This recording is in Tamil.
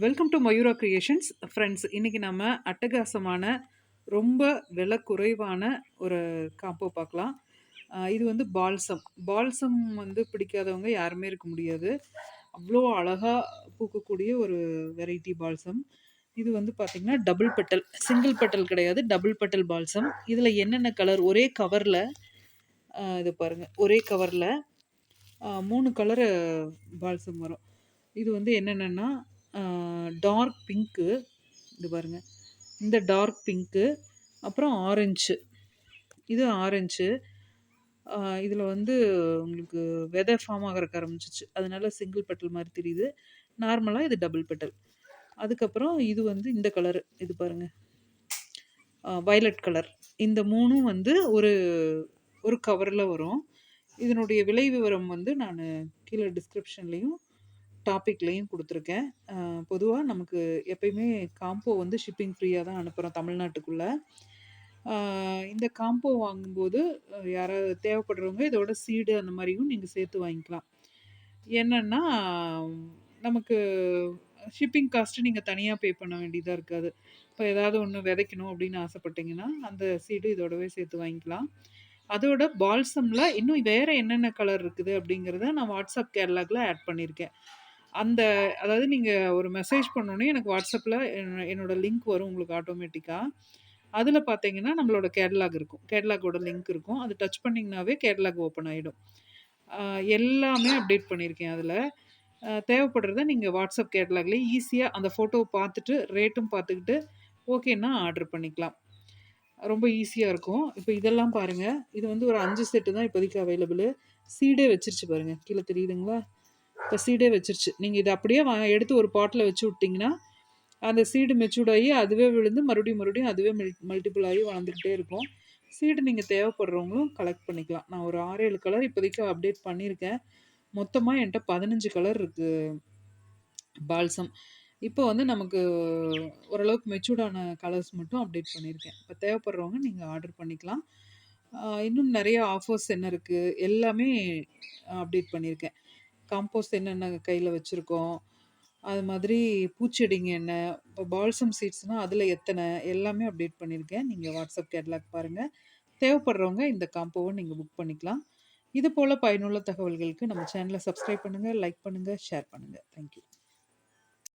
Welcome to Mayura creations friends இன்றைக்கி நம்ம அட்டகாசமான ரொம்ப விலை குறைவான ஒரு காம்போ பார்க்கலாம். இது வந்து பால்சம். பால்சம் வந்து பிடிக்காதவங்க யாருமே இருக்க முடியாது. அவ்வளோ அழகாக பூக்கக்கூடிய ஒரு வெரைட்டி பால்சம். இது வந்து பார்த்திங்கன்னா டபுள் பெட்டல் சிங்கிள் பெட்டல் கிடையாது டபுள் பெட்டல் பால்சம். இதில் என்னென்ன கலர் ஒரே கவரில் இது பாருங்கள் ஒரே கவரில் மூணு கலரு பால்சம் வரும். இது வந்து என்னென்னா டார்க் பிங்க்கு இது பாருங்கள் இந்த டார்க் பிங்க்கு அப்புறம் ஆரஞ்சு இது ஆரஞ்சு இதில் வந்து உங்களுக்கு வெதர் ஃபார்ம் ஆகிறக்க ஆரம்பிச்சிச்சு. அதனால சிங்கிள் பெட்டல் மாதிரி தெரியுது. நார்மலாக இது டபுள் பெட்டல் அதுக்கப்புறம் இது வந்து இந்த கலரு இது பாருங்க. வயலட் கலர் இந்த மூணும் வந்து ஒரு ஒரு கவரில் வரும். இதனுடைய விலை விவரம் வந்து நான் கீழே டிஸ்கிரிப்ஷன்லேயும் டாப்பிக்லேயும் கொடுத்துருக்கேன். பொதுவாக நமக்கு எப்பயுமே காம்போ வந்து ஷிப்பிங் ஃப்ரீயாக தான் அனுப்புகிறோம் தமிழ்நாட்டுக்குள்ளே. இந்த காம்போ வாங்கும்போது யாராவது தேவைப்படுறவங்க இதோட சீடு அந்த மாதிரியும் நீங்கள் சேர்த்து வாங்கிக்கலாம். என்னென்னா நமக்கு ஷிப்பிங் காஸ்ட்டு நீங்கள் தனியாக பே பண்ண வேண்டியதாக இருக்காது. இப்போ ஏதாவது ஒன்று விதைக்கணும் அப்படின்னு ஆசைப்பட்டீங்கன்னா அந்த சீடு இதோடவே சேர்த்து வாங்கிக்கலாம். அதோட பால்சமில் இன்னும் வேறு என்னென்ன கலர் இருக்குது அப்படிங்கிறத நான் வாட்ஸ்அப் கேரளாக்கில் ஆட் பண்ணியிருக்கேன். அந்த அதாவது நீங்கள் ஒரு மெசேஜ் பண்ணோன்னே எனக்கு வாட்ஸ்அப்பில் என்னோட லிங்க் வரும் உங்களுக்கு ஆட்டோமேட்டிக்காக அதில் பார்த்தீங்கன்னா நம்மளோட கேட்லாக் இருக்கும். கேட்லாகோட லிங்க் இருக்கும். அது டச் பண்ணிங்கனாவே கேட்லாக் ஓப்பன் ஆகிடும் எல்லாமே அப்டேட் பண்ணியிருக்கேன் அதில். தேவைப்படுறத நீங்கள் வாட்ஸ்அப் கேட்லாக்லேயே ஈஸியாக அந்த ஃபோட்டோவை பார்த்துட்டு ரேட்டும் பார்த்துக்கிட்டு ஓகேன்னா ஆர்டர் பண்ணிக்கலாம். ரொம்ப ஈஸியாக இருக்கும். இப்போ இதெல்லாம் பாருங்கள் இது வந்து ஒரு அஞ்சு செட்டு தான் இப்போதைக்கு அவைலபிள் சீடே வச்சிருச்சு பாருங்கள் கீழே தெரியுதுங்களா? இப்போ சீடே வச்சிருச்சு. நீங்கள் இதை அப்படியே வா எடுத்து ஒரு பாட்டில் வச்சு விட்டிங்கன்னா அந்த சீடு மெச்சூர்ட் ஆகி அதுவே விழுந்து மறுபடியும் மறுபடியும் அதுவே மல் மல்டிபிள் ஆகி வளர்ந்துக்கிட்டே இருக்கும். சீடு நீங்கள் தேவைப்படுறவங்களும் கலெக்ட் பண்ணிக்கலாம். நான் ஒரு ஆறு ஏழு கலர் இப்போதைக்கு அப்டேட் பண்ணியிருக்கேன். மொத்தமாக என்கிட்ட பதினஞ்சு கலர் இருக்குது பால்சம் இப்போ வந்து நமக்கு ஓரளவுக்கு மெச்சூர்டான கலர்ஸ் மட்டும் அப்டேட் பண்ணியிருக்கேன். இப்போ தேவைப்படுறவங்க நீங்கள் ஆர்டர் பண்ணிக்கலாம். இன்னும் நிறைய ஆஃபர்ஸ் என்ன இருக்குது எல்லாமே அப்டேட் பண்ணியிருக்கேன். காம்போஸ்ட் என்னென்ன கையில் வச்சுருக்கோம். அது மாதிரி பூச்செடிங்க என்ன இப்போ பால்சம் சீட்ஸ்னால் அதில் எத்தனை? எல்லாமே அப்டேட் பண்ணியிருக்கேன். நீங்கள் வாட்ஸ்அப் கேட்லாக் பாருங்கள் தேவைப்படுறவங்க இந்த காம்போவை நீங்கள் புக் பண்ணிக்கலாம். இது போல் பயனுள்ள தகவல்களுக்கு நம்ம சேனலை சப்ஸ்கிரைப் பண்ணுங்கள் லைக் பண்ணுங்கள் ஷேர் பண்ணுங்கள் தேங்க்யூ